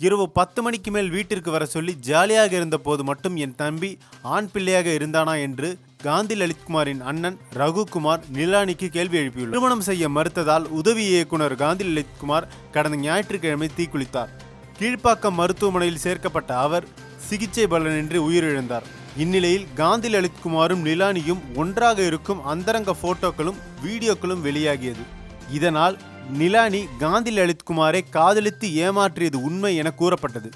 இரவு பத்து மணிக்கு மேல் வீட்டிற்கு வர சொல்லி ஜாலியாக இருந்தபோது மட்டும் என் தம்பி ஆண் பிள்ளையாக இருந்தானா என்று காந்தி லலித்குமாரின் அண்ணன் ரகுகுமார் நிலானிக்கு கேள்வி எழுப்பியுள்ளார். திருமணம் செய்ய மறுத்ததால் உதவி இயக்குனர் காந்தி லலித்குமார் கடந்த ஞாயிற்றுக்கிழமை தீக்குளித்தார். கீழ்ப்பாக்கம் மருத்துவமனையில் சேர்க்கப்பட்ட அவர் சிகிச்சை பலனின்றி உயிரிழந்தார். இந்நிலையில் காந்தி லலித்குமாரும் நிலானியும் ஒன்றாக இருக்கும் அந்தரங்க போட்டோக்களும் வீடியோக்களும் வெளியாகியது. இதனால் நிலானி காந்தி லலித்குமாரை காதலித்து ஏமாற்றியது உண்மை என கூறப்பட்டது.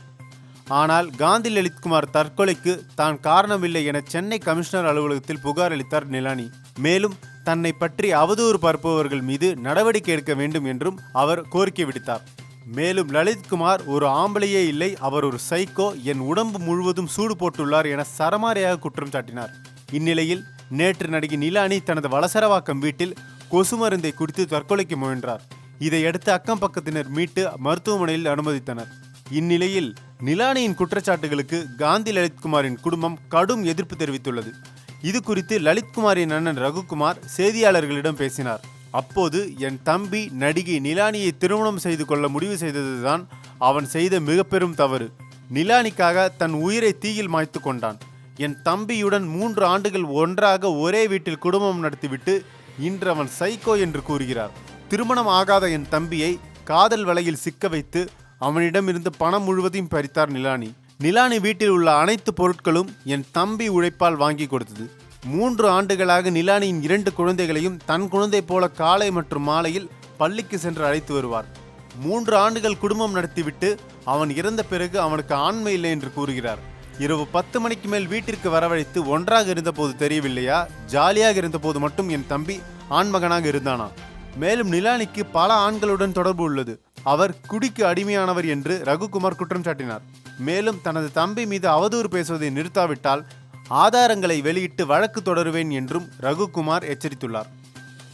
ஆனால் காந்தி லலித்குமார் தற்கொலைக்கு தான் காரணமில்லை என சென்னை கமிஷனர் அலுவலகத்தில் புகார் அளித்தார் நிலானி. மேலும் தன்னை பற்றி அவதூறு பரப்புபவர்கள் மீது நடவடிக்கை எடுக்க வேண்டும் என்றும் அவர் கோரிக்கை விடுத்தார். மேலும் லலித்குமார் ஒரு ஆம்பளையே இல்லை அவர் ஒரு சைக்கோ என் உடம்பு முழுவதும் சூடு போட்டுள்ளார் என சரமாரியாக குற்றம் சாட்டினார். இந்நிலையில் நேற்று நடிகை நிலானி தனது வளசரவாக்கம் வீட்டில் கொசு மருந்தை குடித்து தற்கொலைக்கு முயன்றார். இதையடுத்து அக்கம் பக்கத்தினர் மீட்டு மருத்துவமனையில் அனுமதித்தனர். இந்நிலையில் நிலானியின் குற்றச்சாட்டுகளுக்கு காந்தி லலித்குமாரின் குடும்பம் கடும் எதிர்ப்பு தெரிவித்துள்ளது. இது குறித்து லலித்குமாரின் அண்ணன் ரகுகுமார் செய்தியாளர்களிடம் பேசினார். அப்போது என் தம்பி நடிகை நிலானியை திருமணம் செய்து கொள்ள முடிவு செய்ததுதான் அவன் செய்த மிக பெரும் தவறு. நிலானிக்காக தன் உயிரை தீயில் மாய்த்து கொண்டான். என் தம்பியுடன் மூன்று ஆண்டுகள் ஒன்றாக ஒரே வீட்டில் குடும்பம் நடத்திவிட்டு இன்று அவன் சைக்கோ என்று கூறுகிறார். திருமணம் ஆகாத என் தம்பியை காதல் வலையில் சிக்க வைத்து அவனிடமிருந்து பணம் முழுவதையும் பறித்தார் நிலானி. நிலானி வீட்டில் உள்ள அனைத்து பொருட்களும் என் தம்பி உழைப்பால் வாங்கி கொடுத்தது. மூன்று ஆண்டுகளாக நிலானியின் இரண்டு குழந்தைகளையும் தன் குழந்தை போல காலை மற்றும் மாலையில் பள்ளிக்கு சென்று அழைத்து வருவார். மூன்று ஆண்டுகள் குடும்பம் நடத்திவிட்டு அவன் இறந்த பிறகு அவனுக்கு ஆண்மை இல்லை என்று கூறுகிறார். இரவு பத்து மணிக்கு மேல் வீட்டிற்கு வரவழைத்து ஒன்றாக இருந்தபோது தெரியவில்லையா? ஜாலியாக இருந்தபோது மட்டும் என் தம்பி ஆண்மகனாக இருந்தானா? மேலும் நிலானிக்கு பல ஆண்களுடன் தொடர்பு உள்ளது. அவர் குடிக்கு அடிமையானவர் என்று ரகுகுமார் குற்றம் சாட்டினார். மேலும் தனது தம்பி மீது அவதூறு பேசுவதை நிறுத்தாவிட்டால் ஆதாரங்களை வெளியிட்டு வழக்கு தொடருவேன் என்றும் ரகுகுமார் எச்சரித்துள்ளார்.